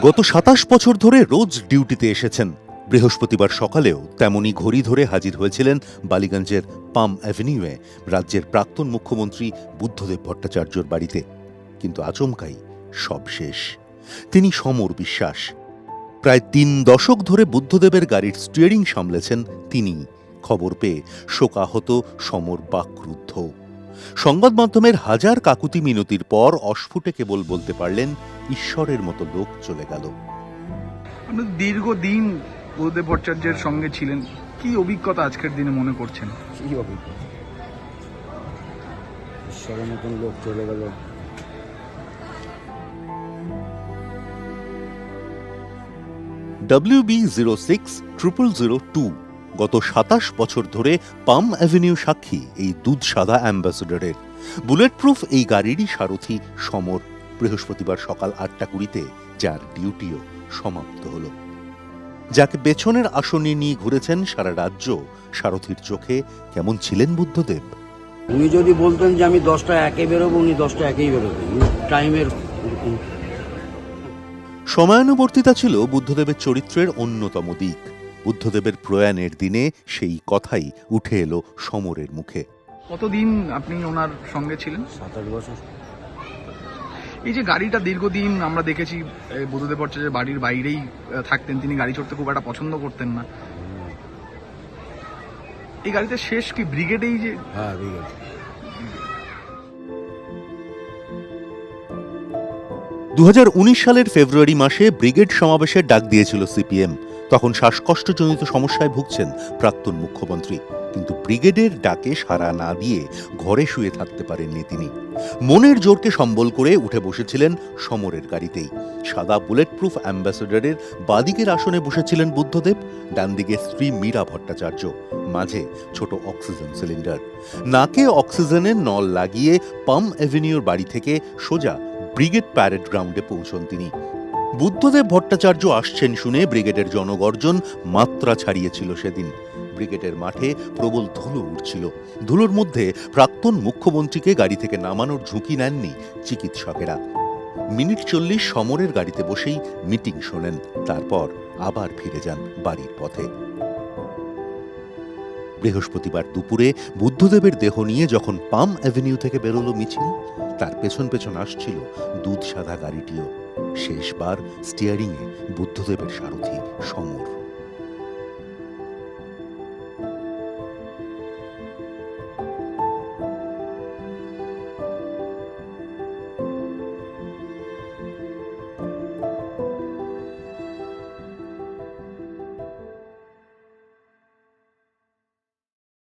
গত সাতাশ বছর ধরে রোজ ডিউটিতে এসেছেন। বৃহস্পতিবার সকালেও তেমনি ঘড়ি ধরে হাজির হয়েছিলেন বালিগঞ্জের পাম অ্যাভিনিউয়ে, রাজ্যের প্রাক্তন মুখ্যমন্ত্রী বুদ্ধদেব ভট্টাচার্যর বাড়িতে। কিন্তু আচমকাই সব শেষ। তিনি সমর বিশ্বাস। প্রায় তিন দশক ধরে বুদ্ধদেবের গাড়ির স্টিয়ারিং সামলেছেন তিনি। খবর পেয়ে শোকাহত সমর বাকরুদ্ধ। সংবাদ মাধ্যমের হাজার কাকুতি মিনতির পর অস্ফুটে কেবল বলতে পারলেন ঈশ্বরের মতো লোক চলে গেল। আপনি দীর্ঘদিন বুদ্ধদেব ভট্টাচার্যের সঙ্গে ছিলেন। কি অভিজ্ঞতা আজকের দিনে মনে করছেন? কি অভিজ্ঞতা? ঈশ্বরের মতন লোক চলে গেল। WB zero six triple zero two গত সাতাশ বছর ধরে পাম অ্যাভিনিউ সাক্ষী এই দুধ সাদা অ্যাম্বাসেডরের। বুলেট প্রুফ এই গাড়িরই সারথি সমর। বৃহস্পতিবার সকাল আটটা কুড়িতে যার ডিউটিও সমাপ্ত হল। যাকে পেছনের আসনে নিয়ে ঘুরেছেন সারা রাজ্য। সারথির চোখে কেমন ছিলেন বুদ্ধদেব? উনি যদি বলতেন যে আমি দশটা একে বেরোবো উনি দশটা একেই বেরোবেন টাইমের সময়ানুবর্তিতা ছিল বুদ্ধদেবের চরিত্রের অন্যতম দিক। বুদ্ধদেবের প্রয়াণের দিনে সেই কথাই উঠে এলো সমরের মুখে। কতদিন আপনি ওনার সঙ্গে ছিলেন? সাত আট বছর। এই যে গাড়িটা দীর্ঘদিন আমরা দেখেছি বুদ্ধদেব ভট্টাচার্য বাড়ির বাইরেই থাকতেন। তিনি গাড়ি চড়তে খুব একটা পছন্দ করতেন না। এই গাড়িতে শেষ কি ব্রিগেডেই যে হ্যাঁ ঠিক দু সালের ফেব্রুয়ারি মাসে ব্রিগেড সমাবেশের ডাক দিয়েছিল সিপিএম। তখন শ্বাসকষ্টজনিত সমস্যায় ভুগছেন প্রাক্তন মুখ্যমন্ত্রী। কিন্তু ব্রিগেডের ডাকে সাড়া না দিয়ে ঘরে শুয়ে থাকতে পারেননি তিনি। মনের জোরকে সম্বল করে উঠে বসেছিলেন সমরের গাড়িতেই। সাদা বুলেট প্রুফ অ্যাম্বাসেডরের বাদিকের আসনে বসেছিলেন বুদ্ধদেব, ডানদিকে স্ত্রী মীরা ভট্টাচার্য, মাঝে ছোট অক্সিজেন সিলিন্ডার। নাকে অক্সিজেনের নল লাগিয়ে পাম অ্যাভিনিউর বাড়ি থেকে সোজা ব্রিগেড প্যারেড গ্রাউন্ডে পৌঁছন তিনি। বুদ্ধদেব ভট্টাচার্য আসছেন শুনে ব্রিগেডের জনগর্জন মাত্রা ছাড়িয়েছিল সেদিন। ব্রিগেডের মাঠে প্রবল ধুলো উঠছিল। ধুলোর মধ্যে প্রাক্তন মুখ্যমন্ত্রীকে গাড়ি থেকে নামানোর ঝুঁকি নেননি চিকিৎসকেরা। মিনিট চল্লিশ সমরের গাড়িতে বসেই মিটিং শোনেন, তারপর আবার ফিরে যান বাড়ির পথে। বৃহস্পতিবার দুপুরে বুদ্ধদেবের দেহ নিয়ে যখন পাম অ্যাভিনিউ থেকে বেরোলো মিছিল তার পেছন পেছন আসছিল দুধ সাদা গাড়িটিও। শেষবার স্টিয়ারিংয়ে বুদ্ধদেবের সারথি সমর।